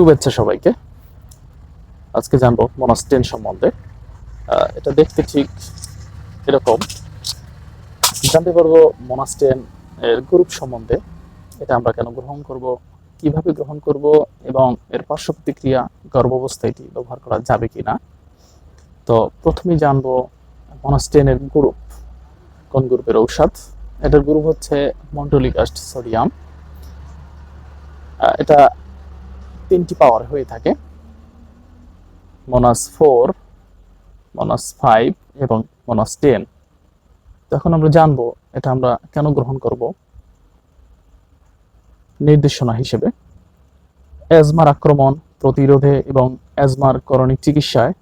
শুভেচ্ছা সবাইকে। আজকে জানব মনাস্টেন সম্বন্ধে। এটা দেখতে ঠিক এরকম। জানতে পারব মনাস্টেন এর গ্রুপ সম্বন্ধে। এটা আমরা কেন গ্রহণ করব? কীভাবে গ্রহণ করব? এবং এর পার্শ্ব প্রতিক্রিয়া গর্ভাবস্থায় এটি ব্যবহার করা যাবে কিনা? তো প্রথমেই জানব মনাস্টেনের গ্রুপ কোন গ্রুপের ঔষধ? এটার গ্রুপ হচ্ছে অ্যাস্ট সোডিয়াম এটা তিনটি পাওয়ার হয়ে থাকে। মনাস ফোর মনাস ফাইভ এবং মনাস টেন তখন আমরা জানব, এটা আমরা কেন গ্রহণ করব? নির্দেশনা হিসেবে। অ্যাজমার আক্রমণ, প্রতিরোধে এবং অ্যাজমার করণিক চিকিৎসায়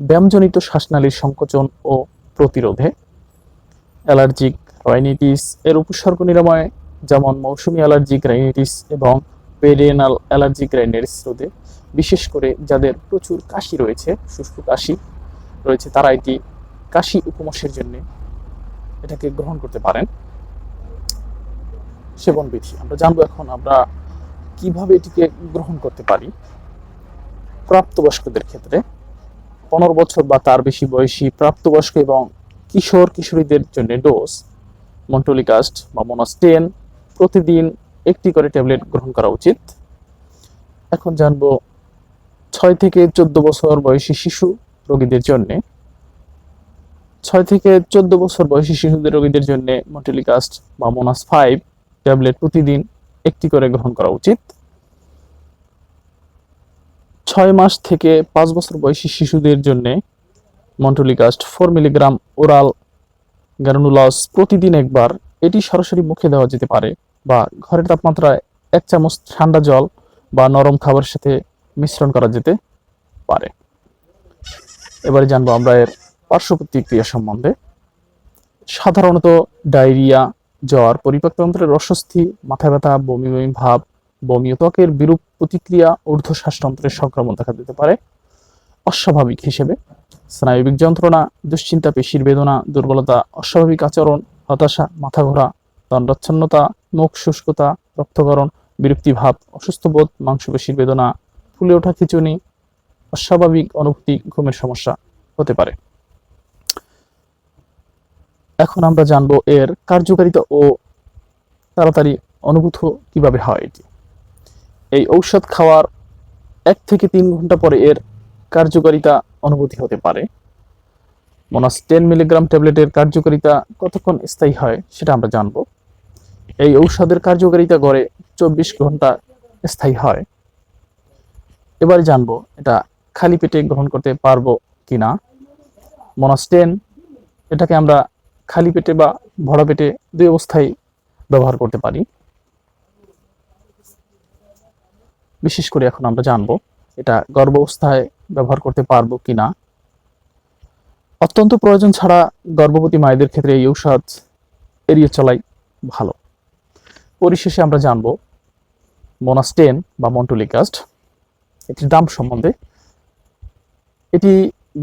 ব্যায়ামজনিত শ্বাসনালীর সংকোচন ও প্রতিরোধে। অ্যালার্জিক রাইনিটিস এর উপসর্গ নিরাময়, যেমন মৌসুমী অ্যালার্জিক রাইনিটিস এবং পেরিয়েনাল অ্যালার্জি রাইনিটিস স্রোতে, বিশেষ করে যাদের প্রচুর কাশি রয়েছে, শুষ্ক কাশি রয়েছে, তারা এটি কাশি উপমসের জন্য এটাকে গ্রহণ করতে পারেন। সেবন বিধি, আমরা জানব এখন আমরা কীভাবে এটিকে গ্রহণ করতে পারি প্রাপ্তবয়স্কদের ক্ষেত্রে। পনেরো বছর বা তার বেশি বয়সী প্রাপ্তবয়স্ক এবং কিশোর কিশোরীদের জন্য ডোজ মন্টোলিকাস্ট বা মোনাস্টেন প্রতিদিন একটি করে ট্যাবলেট গ্রহণ করা উচিত। এখন জানব ছয় থেকে চোদ্দ বছর বয়সী শিশু রোগীদের জন্য। ছয় থেকে চোদ্দ বছর বয়সী শিশুদের রোগীদের জন্য মন্টেলিকাস্ট বা মোনাস ফাইভ ট্যাবলেট প্রতিদিন একটি করে গ্রহণ করা উচিত। ছয় মাস থেকে পাঁচ বছর বয়সী শিশুদের জন্য montelukast four milligram oral granules প্রতিদিন একবার, এটি সরাসরি মুখে দেওয়া যেতে পারে। বা ঘরের তাপমাত্রায় এক চামচ ঠান্ডা জল বা নরম খাবারের সাথে মিশ্রণ করা যেতে পারে। এবারে জানব আমরা এর পার্শ্ব প্রতিক্রিয়া সম্বন্ধে। সাধারণত ডায়রিয়া, জ্বর পরিপাকতন্ত্রের অস্বস্তি, মাথা ব্যথা, বমি বমি ভাব, বমি ত্বকের বিরূপ প্রতিক্রিয়া ঊর্ধ্ব শ্বাসতন্ত্রের সংক্রমণ দেখা দিতে পারে। অস্বাভাবিক হিসেবে স্নায়বিক যন্ত্রণা, দুশ্চিন্তা, পেশির বেদনা, দুর্বলতা, অস্বাভাবিক আচরণ, হতাশা মাথা ঘোরা দণ্ডাচ্ছন্নতা মুখ শুষ্কতা রক্তকরণ বিরক্তিভাব অসুস্থ বোধ, মাংসপেশির বেদনা, ফুলে ওঠা খিচুনি অস্বাভাবিক অনুভূতি, ঘুমের সমস্যা হতে পারে। এখন আমরা জানব এর কার্যকারিতা ও তাড়াতাড়ি অনুভূত কীভাবে হয় এটি। এই ঔষধ খাওয়ার এক থেকে তিন ঘণ্টা পরে এর কার্যকারিতা অনুভূতি হতে পারে। মোনাস টেন মিলিগ্রাম ট্যাবলেটের কার্যকারিতা কতক্ষণ স্থায়ী হয় সেটা আমরা জানব। এই ঔষধের কার্যকারিতা গড়ে চব্বিশ ঘণ্টা স্থায়ী হয়। এবারে জানব এটা খালি পেটে গ্রহণ করতে পারব কিনা। মনাস্টেন, এটাকে আমরা খালি পেটে বা ভরা পেটে দুই অবস্থায় ব্যবহার করতে পারি। বিশেষ করে এখন আমরা জানব এটা গর্ভ অবস্থায় ব্যবহার করতে পারব কিনা। অত্যন্ত প্রয়োজন ছাড়া গর্ভবতী মায়েদের ক্ষেত্রে এই ঔষধ এড়িয়ে চলাই ভালো। পরিশেষে আমরা জানব মোনাস্টেন বা মন্টোলিকাস্ট, এটির দাম সম্বন্ধে। এটি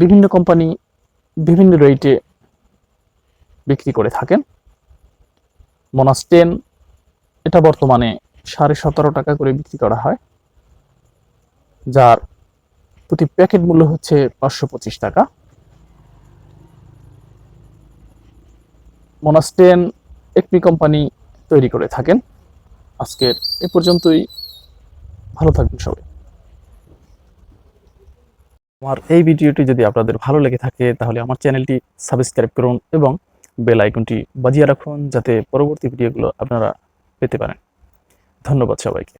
বিভিন্ন কোম্পানি বিভিন্ন রেটে বিক্রি করে থাকেন। মোনাস্টেন, এটা বর্তমানে সাড়ে সতেরো টাকা করে বিক্রি করা হয়, যার প্রতি প্যাকেট মূল্য হচ্ছে পাঁচশো পঁচিশ টাকা। মোনাস্টেন একটি কোম্পানি তৈরি করে থাকেন। আজকের এ পর্যন্তই। ভালো থাকবেন সবাই। আমার এই ভিডিওটি যদি আপনাদের ভালো লেগে থাকে, তাহলে আমার চ্যানেলটি সাবস্ক্রাইব করুন এবং বেল আইকনটি বাজিয়ে রাখুন, যাতে পরবর্তী ভিডিওগুলো আপনারা পেতে পারেন। ধন্যবাদ সবাইকে।